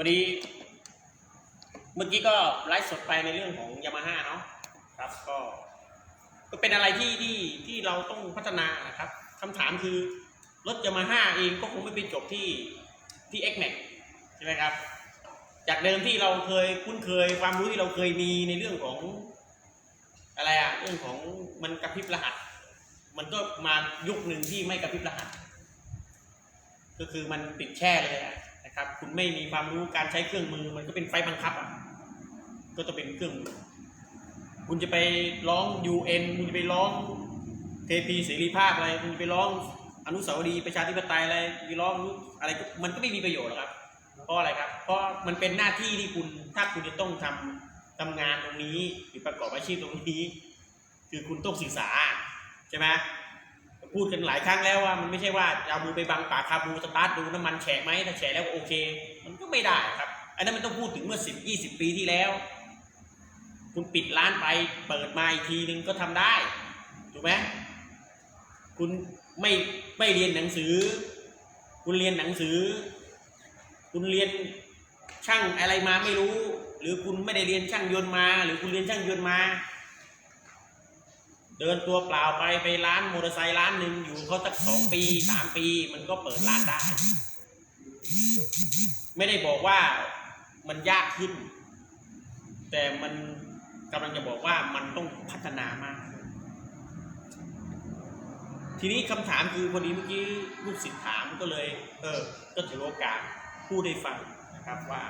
อดีเมื่อกี้ก็ไลฟ์สดไปในเรื่องของยามาฮ่าเนาะครับก็ก็เป็นอะไรที่ที่ที่เราต้องพัฒนานะครับคำถามคือรถยามาฮ่าเองก็คงไม่ไปจบที่ที่ x m a x ใช่ไหมครับ จากเดิมที่เราเคยคุ้นเคยความรู้ที่เราเคยมีในเรื่องของอะไรอะเรื่องของมันกระพริบรหัส มันก็มายุคหนึ่งที่ไม่กระพริบรหัส ก็คือมันติดแช่เลยอะ นะครับ คุณไม่มีความรู้การใช้เครื่องมือมันก็เป็นไฟบังคับอะก็จะเป็นเครื่องมือคุณจะไปร้อง UN คุณจะไปร้องเทพีเสรีภาพอะไรคุณจะไปร้องอนุสาวรีย์ประชาธิปไตยอะไรไปร้องอะไรมันก็ไม่มีประโยชน์หรอกครับเพราะอะไรครับ เพราะมันเป็นหน้าที่ที่คุณถ้าคุณจะต้องทำทำงานตรงนี้หรือประกอบอาชีพตรงนี้ คือคุณต้องศึกษาใช่ไหม พูดกันหลายครั้งแล้วว่ามันไม่ใช่ว่าเอามือไปบังปากคาบูสตาร์ทดูน้ำมันแฉะไหมถ้าแฉะแล้วก็โอเค มันก็ไม่ได้ครับ อันนั้นมันต้องพูดถึงเมื่อสิบยี่สิบปีที่แล้ว คุณปิดร้านไปเปิดมาอีกทีนึงก็ทำได้ถูกไหมคุณไม่ไม่เรียนหนังสือ คุณเรียนหนังสือ คุณเรียนช่างอะไรมาไม่รู้ หรือคุณไม่ได้เรียนช่างยนต์มา หรือคุณเรียนช่างยนต์มา เดินตัวเปล่าไปไปร้านมอเตอร์ไซค์ร้านหนึ่งอยู่เขาสักสองปีสามปี มันก็เปิดร้านได้ ไม่ได้บอกว่ามันยากขึ้น แต่มันกำลังจะบอกว่ามันต้องพัฒนามาก ทีนี้คำถามคือพอดีเมื่อกี้ลูกศิษย์ถามก็เลย เออ ก็ถือโอกาสพูดให้ฟังนะครับว่า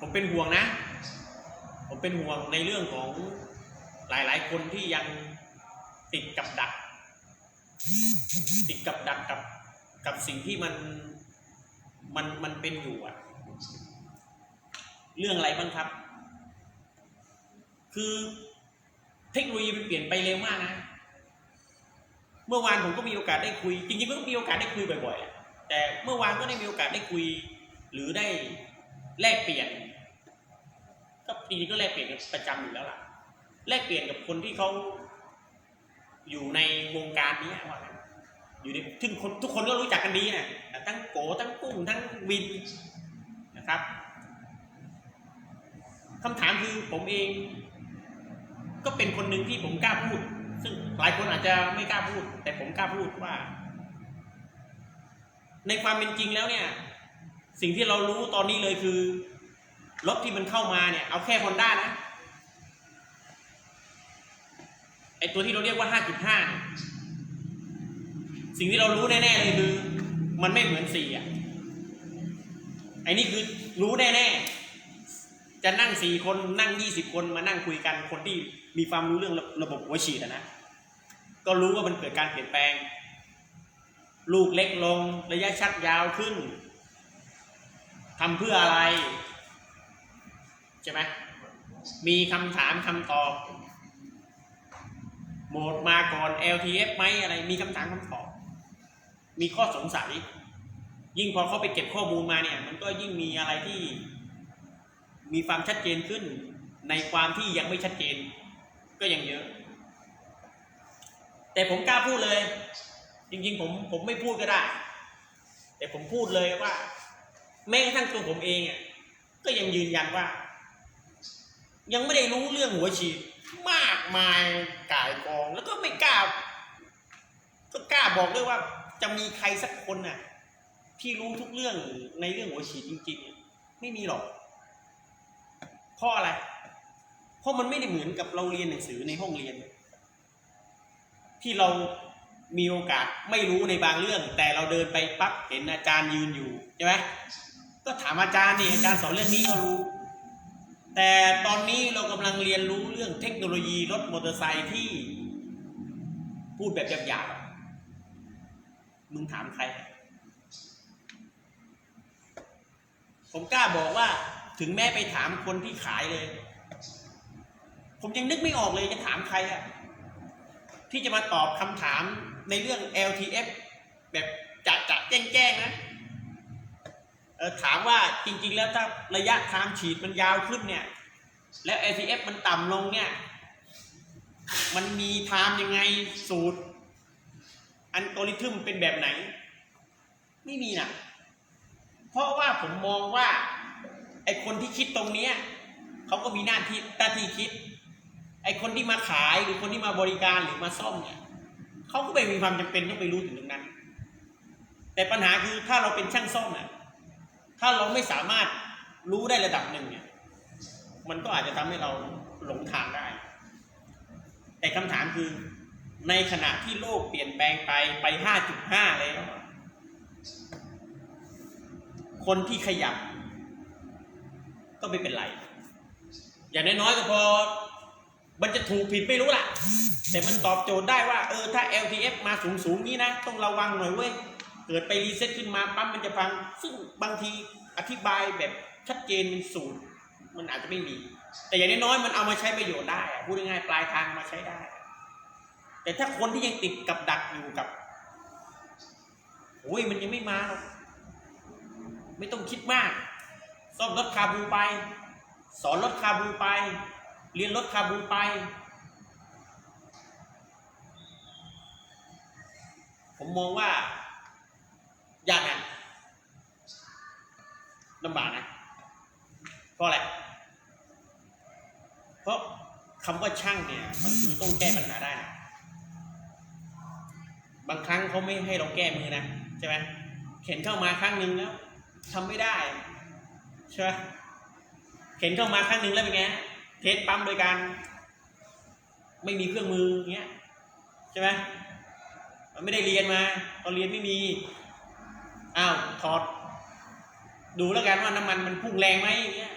ผมเป็นห่วงนะ ผมเป็นห่วงในเรื่องของ หลายๆ คนที่ยังติดกับดัก ติดกับดักกับกับสิ่งที่มันมันมันเป็นอยู่อะเรื่องอะไรบ้างครับ คือเทคโนโลยีมันเปลี่ยนไปเร็วมากนะ เมื่อวานผมก็มีโอกาสได้คุย จริงๆก็มีโอกาสได้คุยบ่อยๆ แต่เมื่อวานก็ได้มีโอกาสได้คุย หรือได้แลกเปลี่ยน ก็จริงๆก็แลกเปลี่ยนกันประจำอยู่แล้วล่ะ แลกเปลี่ยนกับคนที่เขาอยู่ในวงการนี้ว่าอยู่ในซึ่งคนทุกคนก็รู้จักกันดีนะทั้งโกทั้งกุ้งทั้งวินนะครับคำถามคือผมเอง ก็เป็นคนหนึ่งที่ผมกล้าพูด ซึ่งหลายคนอาจจะไม่กล้าพูด แต่ผมกล้าพูดว่า ในความเป็นจริงแล้วเนี่ย สิ่งที่เรารู้ตอนนี้เลยคือรถที่มันเข้ามาเนี่ย เอาแค่ฮอนด้านะ ไอตัวที่เราเรียกว่า 5.5เนี่ยสิ่งที่เรารู้แน่ๆเลยคือมันไม่เหมือน4อะไอ้นี่คือรู้แน่ๆ จะนั่งสี่คนนั่งยี่สิบคนมานั่งคุยกันคนที่มีความรู้เรื่องระระบบหัวฉีดอะนะก็รู้ว่ามันเกิดการเปลี่ยนแปลง ลูกเล็กลงระยะชักยาวขึ้นทำเพื่ออะไร ใช่ไหมมีคำถามคำตอบ โหมดมาก่อน LTF ไหมอะไร มีคำถามคำตอบ มีข้อสงสัย ยิ่งพอเขาไปเก็บข้อมูลมาเนี่ย มันก็ยิ่งมีอะไรที่ มีความชัดเจนขึ้น ในความที่ยังไม่ชัดเจน ก็ยังเยอะ แต่ผมกล้าพูดเลย จริงๆ ผมผมไม่พูดก็ได้ แต่ผมพูดเลยว่า แม้กระทั่งตัวผมเองอะก็ยังยืนยันว่า ยังไม่ได้รู้เรื่องหัวฉีด มากมายก่ายกอง แล้วก็ไม่กล้า ก็กล้าบอกด้วยว่าจะมีใครสักคนน่ะ ที่รู้ทุกเรื่องในเรื่องหัวฉีดจริงๆ ไม่มีหรอก เพราะอะไร เพราะมันไม่ได้เหมือนกับเราเรียนหนังสือในห้องเรียน ที่เรามีโอกาสไม่รู้ในบางเรื่อง แต่เราเดินไปปั๊บเห็นอาจารย์ยืนอยู่ใช่ไหมก็ถามอาจารย์นี่อาจารย์สอนเรื่องนี้ก็รู้ แต่ตอนนี้เรากำลังเรียนรู้เรื่องเทคโนโลยีรถมอเตอร์ไซค์ที่ พูดแบบหยาบๆมึงถามใคร ผมกล้าบอกว่าถึงแม้ไปถามคนที่ขายเลย ผมยังนึกไม่ออกเลยจะถามใครอะที่จะมาตอบคำถามในเรื่อง LTF แบบจะจะแจ้งแจ้งนะ ถามว่าจริงๆแล้วถ้าระยะทางฉีดมันยาวขึ้นเนี่ย แล้ว LTF มันต่ำลงเนี่ย มันมีไทม์ยังไงสูตร อันกริทึมเป็นแบบไหน ไม่มีนะเพราะว่าผมมองว่าไอคนที่คิดตรงเนี้ยเขาก็มีหน้าที่หน้าที่คิด ไอคนที่มาขายหรือคนที่มาบริการหรือมาซ่อมเนี่ยเขาก็ไม่มีความจำเป็นต้องไปรู้ถึงตรงนั้น แต่ปัญหาคือถ้าเราเป็นช่างซ่อมเนี่ย ถ้าเราไม่สามารถรู้ได้ระดับหนึ่งเนี่ย มันก็อาจจะทำให้เราหลงทางได้ แต่คำถามคือในขณะที่โลกเปลี่ยนแปลงไปไป 5.5 แล้ว คนที่ขยับ ก็ไม่เป็นไร อย่างน้อยๆก็พอ มันจะถูกผิดไม่รู้ล่ะ แต่มันตอบโจทย์ได้ว่า เออถ้า LTF มาสูงๆนี้นะ ต้องระวังหน่อยเว้ย เกิดไปรีเซ็ตขึ้นมาปั๊มมันจะพัง ซึ่งบางทีอธิบายแบบชัดเจนเป็นสูตร มันอาจจะไม่มี แต่อย่างน้อยๆมันเอามาใช้ประโยชน์ได้พูดง่ายๆปลายทางมาใช้ได้ แต่ถ้าคนที่ยังติดกับดักอยู่กับโอ้ยมันยังไม่มาหรอกไม่ต้องคิดมากซ่อมรถคาบูไป สอนรถคาบูไป เรียนรถคาบูไป ผมมองว่า ยากนะลำบากนะเพราะอะไรเพราะคำว่าช่างเนี่ย มันคือต้องแก้ปัญหาได้นะบางครั้งเขาไม่ให้เราแก้มือนะใช่ไหมเข็นเข้ามาครั้งหนึ่งแล้วทำไม่ได้ใช่ไหมเข็นเข้ามาครั้งหนึ่งแล้วเป็นไงเทสปั๊มโดยการ ไม่มีเครื่องมืออย่างเงี้ยใช่ไหมมันไม่ได้เรียนมาตอนเรียนไม่มี อ้าวถอด ดูแล้วกันว่าน้ำมันมันพุ่งแรงไหมอย่างเงี้ย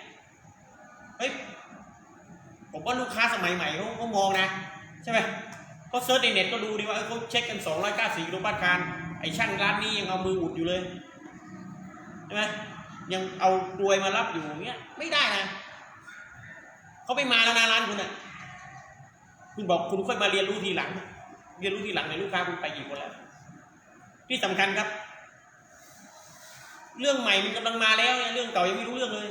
เฮ้ยผมว่าลูกค้าสมัยใหม่เขาเขามองนะ ใช่ไหมเขาเซิร์ชในเน็ตก็ดูดีว่าเขาเช็คกันสองร้อยเก้าสี่กิโลบาทคานไอช่างร้านนี้ยังเอามืออุดอยู่เลยใช่ไหมยังเอากลวยมารับอยู่อย่างเงี้ยไม่ได้นะเขาไม่มาแล้วนะร้านคุณอะคุณบอกคุณค่อยมาเรียนรู้ทีหลัง เรียนรู้ทีหลังในลูกค้าคุณไปกี่คนแล้ว ที่สำคัญครับ เรื่องใหม่มันกำลังมาแล้วเนี่ยเรื่องเก่ายังไม่รู้เรื่องเลย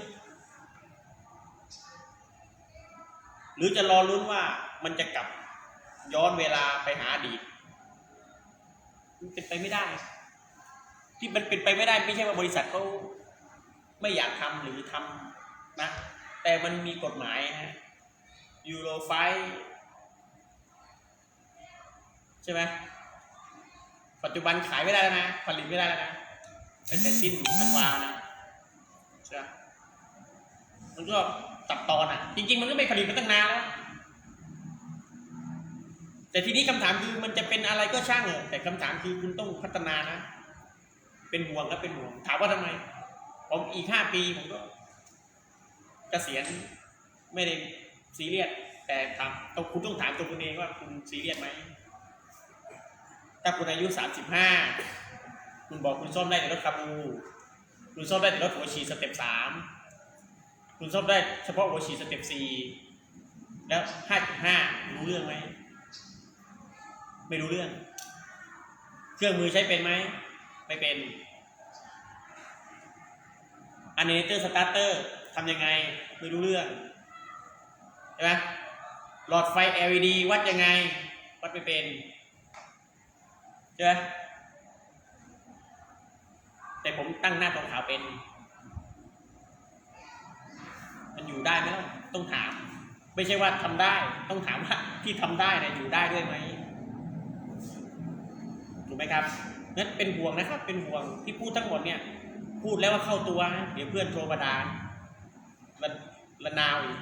หรือจะรอลุ้นว่ามันจะกลับย้อนเวลาไปหาอดีตมันเป็นไปไม่ได้ ที่มันเป็นไปไม่ได้ไม่ใช่ว่าบริษัทเขาไม่อยากทำหรือทำนะ แต่มันมีกฎหมายฮะยูโรไฟใช่ไหมปัจจุบันขายไม่ได้แล้วนะ ผลิตไม่ได้แล้วนะ ตั้งแต่สิ้นธันวานะใช่ไหมมันก็ตัดตอนอะ จริง ๆ มันก็ไม่ผลิตมาตั้งนานแล้วแต่ทีนี้คำถามคือมันจะเป็นอะไรก็ช่างเถอะแต่คำถามคือคุณต้องพัฒนานะ เป็นห่วงก็เป็นห่วง ถามว่าทำไม ผมอีกห้าปีผมก็เกษียณไม่ได้ซีเรียสแต่ถามต้องคุณต้องถามตัวคุณเองว่าคุณซีเรียสไหมถ้าคุณอายุสามสิบห้า คุณบอกคุณซ่อมได้แต่รถคาบูคุณซ่อมได้แต่รถหัวฉีดสเต็ปสามคุณซ่อมได้เฉพาะหัวฉีดสเต็ปสี่แล้วห้าจุดห้ารู้เรื่องไหมไม่รู้เรื่อง เครื่องมือใช้เป็นไหมไม่เป็นอันนี้เตอร์สตาร์เตอร์ทำยังไงไม่รู้เรื่องใช่ไหมหลอดไฟ LED วัดยังไง วัดไม่เป็นใช่ไหม แต่ผมตั้งหน้าตรงขาวเป็น มันอยู่ได้ไหมต้องถาม ไม่ใช่ว่าทำได้ ต้องถามว่าที่ทำได้เนี่ยอยู่ได้ด้วยไหมถูกไหมครับงั้นเป็นห่วงนะครับ เป็นห่วงที่พูดทั้งหมดเนี่ย พูดแล้วว่าเข้าตัวนะเดี๋ยวเพื่อนโทรมาดาละละนาวอีก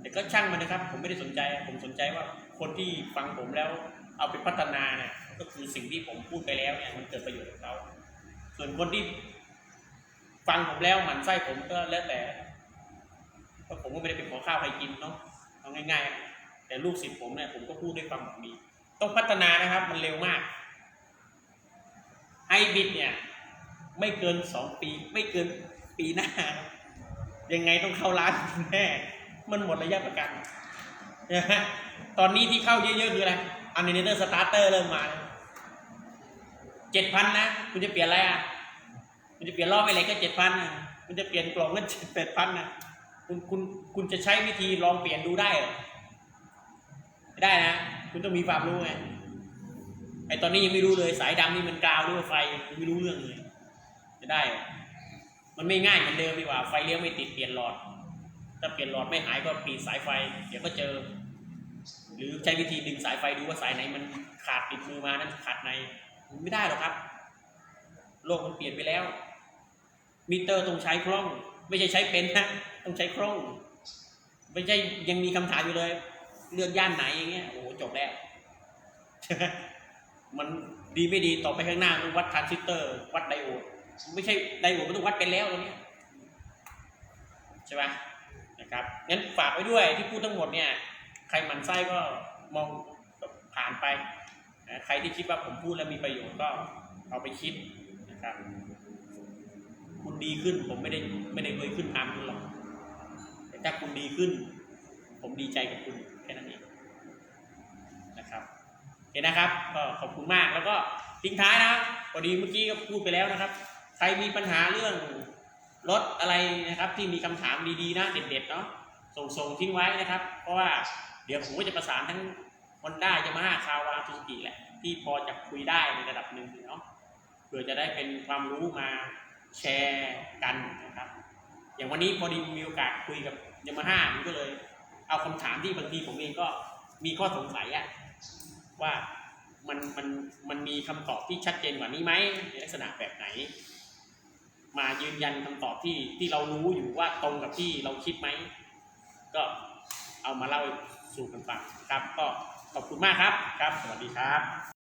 แต่ก็ช่างมันนะครับ ผมไม่ได้สนใจ ผมสนใจว่าคนที่ฟังผมแล้วเอาไปพัฒนาเนี่ยก็คือสิ่งที่ผมพูดไปแล้วเนี่ยมันเกิดประโยชน์กับเขา ส่วนคนที่ฟังผมแล้วหมั่นไส้ผมก็แล้วแต่เพราะผมก็ไม่ได้เป็นขอข้าวใครกินเนาะเอาง่าย ๆ แต่ลูกศิษย์ผมเนี่ยผมก็พูดด้วยความหวังดีต้องพัฒนานะครับ มันเร็วมากไอบิดเนี่ย ไม่เกินสองปี ไม่เกินปีหน้า ยังไงต้องเข้าร้านแน่มันหมดระยะประกันนะฮะตอนนี้ที่เข้าเยอะๆคืออะไรอันนี้เตอร์สตาร์เตอร์เริ่มมา เจ็ดพันนะ คุณจะเปลี่ยนอะไรอะคุณจะเปลี่ยนรอบอะไรก็เจ็ดพันนะคุณจะเปลี่ยนกล่องก็เจ็ดแปดพันนะคุณคุณคุณจะใช้วิธีลองเปลี่ยนดูได้ไม่ได้นะ คุณต้องมีความรู้ไงไอตอนนี้ยังไม่รู้เลยสายดำนี่มันกาวหรือว่าไฟไม่รู้เรื่องเลยจะได้ มันไม่ง่ายเหมือนเดิมดีกว่าไฟเลี้ยวไม่ติดเปลี่ยนหลอด ถ้าเปลี่ยนหลอดไม่หายก็ปีนสายไฟ เดี๋ยวก็เจอ หรือใช้วิธีดึงสายไฟดูว่าสายไหนมันขาดติดมือมานั้นขาดใน ไม่ได้หรอกครับ โลกมันเปลี่ยนไปแล้ว มิเตอร์ต้องใช้คล่อง ไม่ใช่ใช้เป็นนะต้องใช้คล่อง ไม่ใช่ยังมีคำถามอยู่เลย เลือกย่านไหนอย่างเงี้ยโอ้โหจบแล้วมันดีไม่ดีต่อไปข้างหน้าต้องวัดทรานซิสเตอร์ วัดไดโอดไม่ใช่ไดโอดมันต้องวัดเป็นแล้วตรงนี้ใช่ไหมนะครับงั้นฝากไว้ด้วยที่พูดทั้งหมดเนี่ย ใครหมั่นไส้ก็มองผ่านไป นะใครที่คิดว่าผมพูดแล้วมีประโยชน์ก็เอาไปคิดนะครับ คุณดีขึ้นผมไม่ได้ไม่ได้เคยขึ้นตามคุณหรอกแต่ถ้าคุณดีขึ้น ผมดีใจกับคุณแค่นั้นเองนะครับโอเคนะครับก็ขอบคุณมากแล้วก็ทิ้งท้ายนะพอดีเมื่อกี้ก็พูดไปแล้วนะครับ ใครมีปัญหาเรื่องรถอะไรนะครับที่มีคำถามดีๆนะเด็ดๆเนาะส่งส่งทิ้งไว้นะครับ เพราะว่าเดี๋ยวผมก็จะประสานทั้ง ฮอนด้ายามาฮ่าคาวาซูกิแหละ ที่พอจะคุยได้ในระดับหนึ่งเนาะเพื่อจะได้เป็นความรู้มาแชร์กันนะครับ อย่างวันนี้พอดีมีโอกาสคุยกับยามาฮ่าผมก็เลย เอาคำถามที่บางทีผมเองก็มีข้อสงสัยอะว่ามันมันมันมีคำตอบที่ชัดเจนกว่านี้ไหมในลักษณะแบบไหน มายืนยันคำตอบที่ที่เรารู้อยู่ว่าตรงกับที่เราคิดไหม ก็เอามาเล่าสู่กันฟังครับก็ ขอบคุณมากครับ ครับ สวัสดีครับ